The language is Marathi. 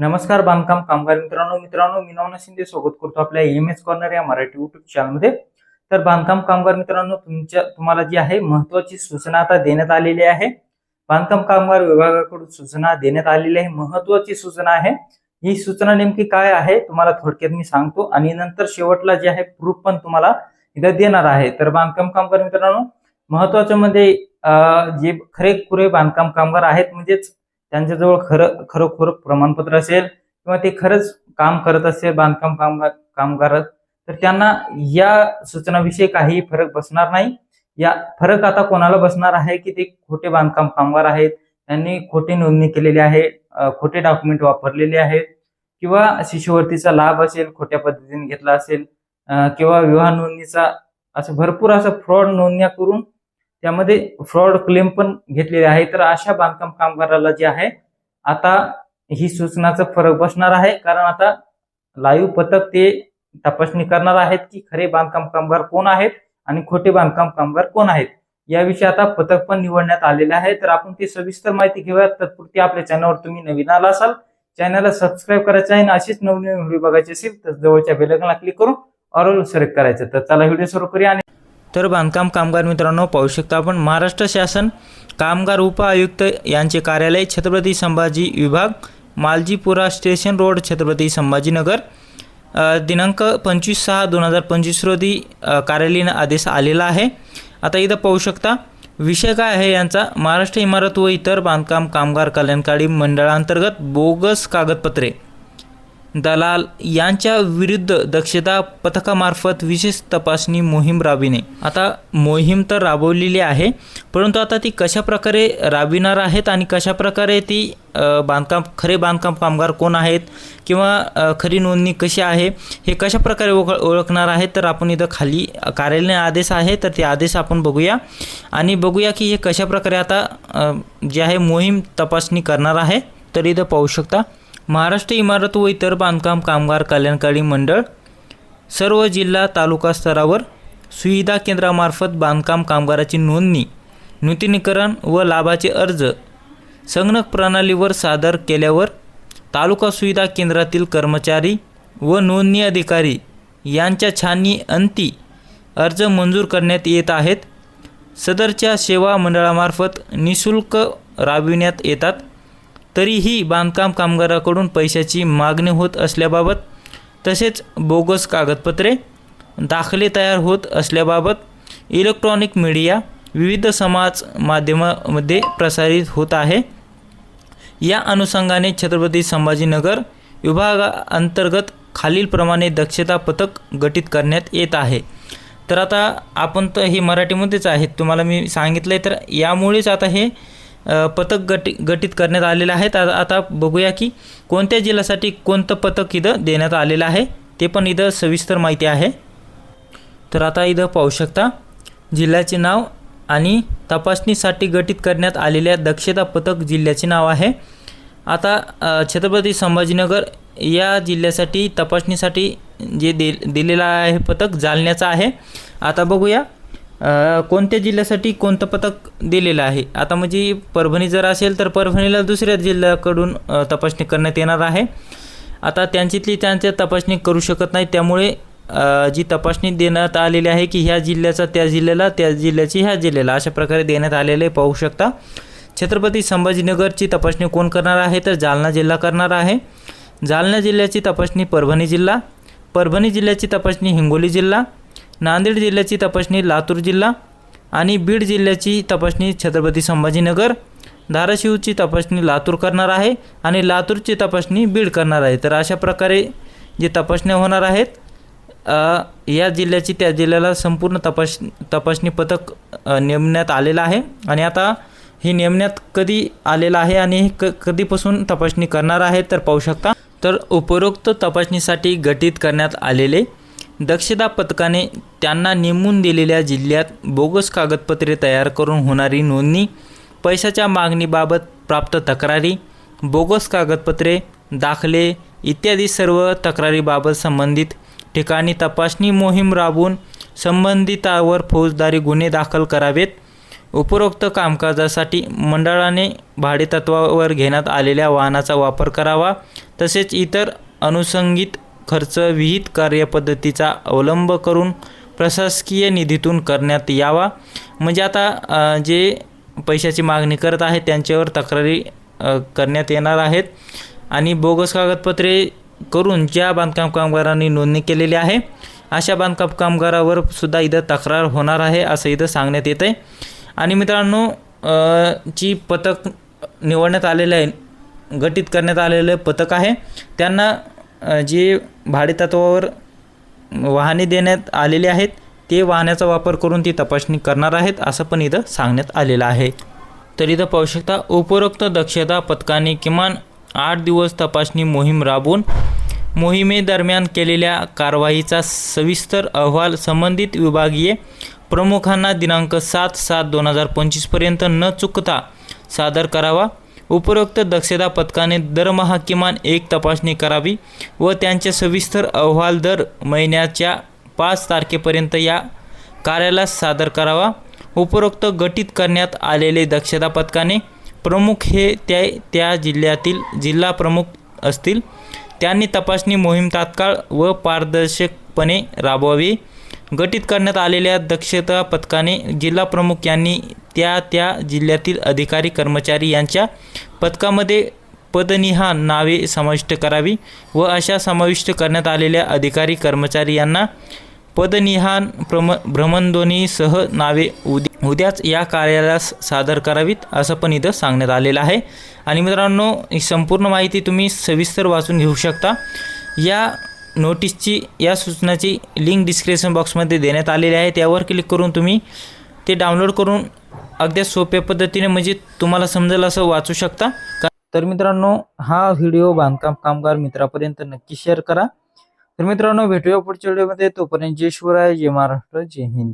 नमस्कार बांधकाम कामगार मित्रांनो मित्रांनो मी नवना शिंदे स्वागत करतो आपल्या एम एस कॉर्नर या मराठी युट्यूब चॅनलमध्ये तर बांधकाम कामगार मित्रांनो तुमच्या तुम्हाला जी आहे महत्वाची सूचना आता देण्यात आलेली आहे. बांधकाम कामगार विभागाकडून सूचना देण्यात आलेली आहे. महत्वाची सूचना आहे. ही सूचना नेमकी काय आहे तुम्हाला थोडक्यात मी सांगतो. आणि नंतर शेवटला जे आहे प्रूफ पण तुम्हाला इथं देणार आहे. तर बांधकाम कामगार मित्रांनो महत्वाचं म्हणजे जे खरे खुरे बांधकाम कामगार आहेत म्हणजेच त्यांच्याजवळ खरं खरोखर प्रमाणपत्र असेल किंवा ते खरंच काम करत असेल बांधकाम कामगार कामगार तर त्यांना या सूचनाविषयी काही फरक बसणार नाही. या फरक आता कोणाला बसणार आहे की ते खोटे बांधकाम कामगार आहेत त्यांनी खोटी नोंदणी केलेली आहे खोटे डॉक्युमेंट वापरलेले आहेत किंवा शिष्यवृत्तीचा लाभ असेल खोट्या पद्धतीने घेतला असेल किंवा विवाह नोंदणीचा असं भरपूर असं फ्रॉड नोंदण्या करून त्यामध्ये फ्रॉड क्लेम पण घेतलेले आहे. तर अशा बांधकाम कामगाराला जे आहे आता ही सूचनाचा फरक बसणार आहे. कारण आता लाईव्ह पथक ते तपासणी करणार आहेत की खरे बांधकाम कामगार कोण आहेत आणि खोटे बांधकाम कामगार कोण आहेत. याविषयी आता पथक पण निवडण्यात आलेले आहे. तर आपण ती सविस्तर माहिती घेऊया तत्पुरती आपल्या चॅनलवर तुम्ही नवीन आला असाल चॅनलला सबस्क्राईब करायचं आहे आणि अशीच नवनवीन व्हिडिओ बघायचे असेल तर जवळच्या बेलकनला क्लिक करून ऑल सिलेक्ट करायचं. तर चला व्हिडिओ सुरू करूया आणि तर बांधकाम कामगार मित्रांनो पाहू शकता आपण महाराष्ट्र शासन कामगार उपआयुक्त यांचे कार्यालय छत्रपती संभाजी विभाग मालजीपुरा स्टेशन रोड छत्रपती संभाजीनगर. दिनांक पंचवीस सहा दोन हजार पंचवीस रोजी कार्यालयीन आदेश आलेला आहे. आता इथं पाहू शकता विषय काय आहे यांचा? महाराष्ट्र इमारत व इतर बांधकाम कामगार कल्याणकारी मंडळांतर्गत बोगस कागदपत्रे. दलाल यांच्या विरुद्ध दक्षता पथकामार्फत विशेष तपासणी मोहीम राबविणे. आता मोहीम तर राबवलेली आहे परंतु आता ती कशा प्रकारे राबविणार आहेत आणि कशा प्रकारे ती बांधकाम खरे बांधकाम कामगार कोण आहेत किंवा खरी नोंदणी कशी आहे हे कशा प्रकारे ओळख ओळखणार आहेत तर आपण इथं खाली कार्यालयीन आदेश आहे तर ते आदेश आपण बघूया. आणि बघूया की हे कशा प्रकारे आता जे आहे मोहीम तपासणी करणार आहे तर इथं पाहू शकता. महाराष्ट्र इमारत व इतर बांधकाम कामगार कल्याणकारी मंडळ सर्व जिल्हा तालुका स्तरावर सुविधा केंद्रामार्फत बांधकाम कामगाराची नोंदणी नूतनीकरण व लाभाचे अर्ज संगणक प्रणालीवर सादर केल्यावर तालुका सुविधा केंद्रातील कर्मचारी व नोंदणी अधिकारी यांच्या छाननी अंती अर्ज मंजूर करण्यात येत आहेत. सदरच्या सेवा मंडळामार्फत निशुल्क राबविण्यात येतात. तरीही बांधकाम कामगाराकडून पैशाची मागणी होत असल्याबाबत तसेच बोगस कागदपत्रे दाखले तयार होत असल्याबाबत इलेक्ट्रॉनिक मीडिया विविध समाज माध्यमामध्ये प्रसारित होत आहे. या अनुषंगाने छत्रपती संभाजीनगर विभागाअंतर्गत खालीलप्रमाणे दक्षता पथक गठीत करण्यात येत आहे. तर आता आपण तर हे मराठीमध्येच आहेत. तुम्हाला मी सांगितलं आहे तर यामुळेच आता हे पथक गटी गठीत करण्यात आलेलं आहे तर आता बघूया की कोणत्या जिल्ह्यासाठी कोणतं पथक इथं देण्यात आलेलं आहे ते पण इथं सविस्तर माहिती आहे. तर आता इथं पाहू शकता जिल्ह्याचे नाव आणि तपासणीसाठी गठीत करण्यात आलेल्या दक्षता पथक जिल्ह्याचे नाव आहे. आता छत्रपती संभाजीनगर या जिल्ह्यासाठी तपासणीसाठी जे दे दिलेलं आहे पथक जालन्याचं आहे. आता बघूया कोणत्या जिल्ह्यासाठी कोणतं पथक दिलेलं आहे? आता म्हणजे परभणी जर असेल तर परभणीला दुसऱ्या जिल्ह्याकडून तपासणी करण्यात येणार आहे. आता त्यांच्यातली त्यांच्या तपासणी करू शकत नाही. त्यामुळे जी तपासणी देण्यात आलेली आहे की ह्या जिल्ह्याचा त्या जिल्ह्याला त्या जिल्ह्याची ह्या जिल्ह्याला अशा प्रकारे देण्यात आलेले पाहू शकता. छत्रपती संभाजीनगरची तपासणी कोण करणार आहे? तर जालना जिल्हा करणार आहे. जालना जिल्ह्याची तपासणी परभणी जिल्हा परभणी जिल्ह्याची तपासणी हिंगोली जिल्हा नांदेड जिल्ह्याची तपासणी लातूर जिल्हा आणि बीड जिल्ह्याची तपासणी छत्रपती संभाजीनगर. धाराशिवची तपासणी लातूर करणार आहे आणि लातूरची तपासणी बीड करणार आहे. तर अशा प्रकारे जे तपासण्या होणार आहेत या जिल्ह्याची त्या जिल्ह्याला संपूर्ण तपास तपासणी पथक नेमण्यात आलेलं आहे. आणि आता हे नेमण्यात कधी आलेलं आहे आणि हे क कधीपासून तपासणी करणार आहे तर पाहू शकता. तर उपरोक्त तपासणीसाठी गठीत करण्यात आलेले दक्षता पथकाने त्यांना नेमून दिलेल्या जिल्ह्यात बोगस कागदपत्रे तयार करून होणारी नोंदणी पैशाच्या मागणीबाबत प्राप्त तक्रारी बोगस कागदपत्रे दाखले इत्यादी सर्व तक्रारीबाबत संबंधित ठिकाणी तपासणी मोहीम राबवून संबंधितावर फौजदारी गुन्हे दाखल करावेत. उपरोक्त कामकाजासाठी मंडळाने भाडेतत्वावर घेण्यात आलेल्या वाहनाचा वापर करावा तसेच इतर अनुषंगित खर्च विहित कार्यपद्धतीचा अवलंब करून प्रशासकीय निधीतून करण्यात यावा. म्हणजे आता जे पैशाची मागणी करत आहेत त्यांच्यावर तक्रारी करण्यात येणार आहेत. आणि बोगस कागदपत्रे करून ज्या बांधकाम कामगारांनी नोंदणी केलेली आहे अशा बांधकाम कामगारावर सुद्धा इथं तक्रार होणार आहे असं इथं सांगण्यात येतं आहे आणि मित्रांनो ची जी पथक निवडण्यात आलेलं आहे गठीत करण्यात आलेलं पथक आहे त्यांना जे भाडेतत्वावर वाहने देण्यात आलेले आहेत ते वाहनाचा वापर करून ती तपासणी करणार आहेत असं पण इथं सांगण्यात आलेलं आहे. तर इथं पाहू शकता उपरोक्त दक्षता पथकाने किमान आठ दिवस तपासणी मोहीम राबवून मोहिमेदरम्यान केलेल्या कारवाईचा सविस्तर अहवाल संबंधित विभागीय प्रमुखांना दिनांक सात सात दोन हजार पंचवीसपर्यंत न चुकता सादर करावा उपरोक्त दक्षता पथकाने दरमहा किमान एक तपासणी करावी व त्यांचे सविस्तर अहवाल दर महिन्याच्या पाच तारखेपर्यंत या कार्यालयास सादर करावा. उपरोक्त गठीत करण्यात आलेले दक्षता पथकाने प्रमुख हे त्या त्या जिल्ह्यातील जिल्हा प्रमुख असतील. त्यांनी तपासणी मोहीम तात्काळ व पारदर्शकपणे राबवावी. गठीत करण्यात आलेल्या दक्षता पथकाने जिल्हा प्रमुख यांनी त्या त्या जिल्ह्यातील अधिकारी कर्मचारी यांच्या पथकामध्ये पदनिहा नावे समाविष्ट करावी व अशा समाविष्ट करण्यात आलेल्या अधिकारी कर्मचारी यांना पदनिहान प्रम भ्रमणध्वनीसह नावे उद्या उद्याच या कार्यालयास सादर करावीत असं पण इथं सांगण्यात आलेलं आहे. आणि मित्रांनो ही संपूर्ण माहिती तुम्ही सविस्तर वाचून घेऊ शकता. या नोटीसची या सूचनाची लिंक डिस्क्रिप्शन बॉक्समध्ये देण्यात आलेली आहे. त्यावर क्लिक करून तुम्ही ते डाउनलोड करून अगदी सोप्या पद्धतीने म्हणजे तुम्हाला समजेल असं वाचू शकता. का तर मित्रांनो हा व्हिडिओ बांधकाम कामगार मित्रापर्यंत नक्की शेअर करा. तर मित्रांनो भेटूया पुढच्या व्हिडिओमध्ये. तोपर्यंत जय शिवराय जय महाराष्ट्र जय हिंद.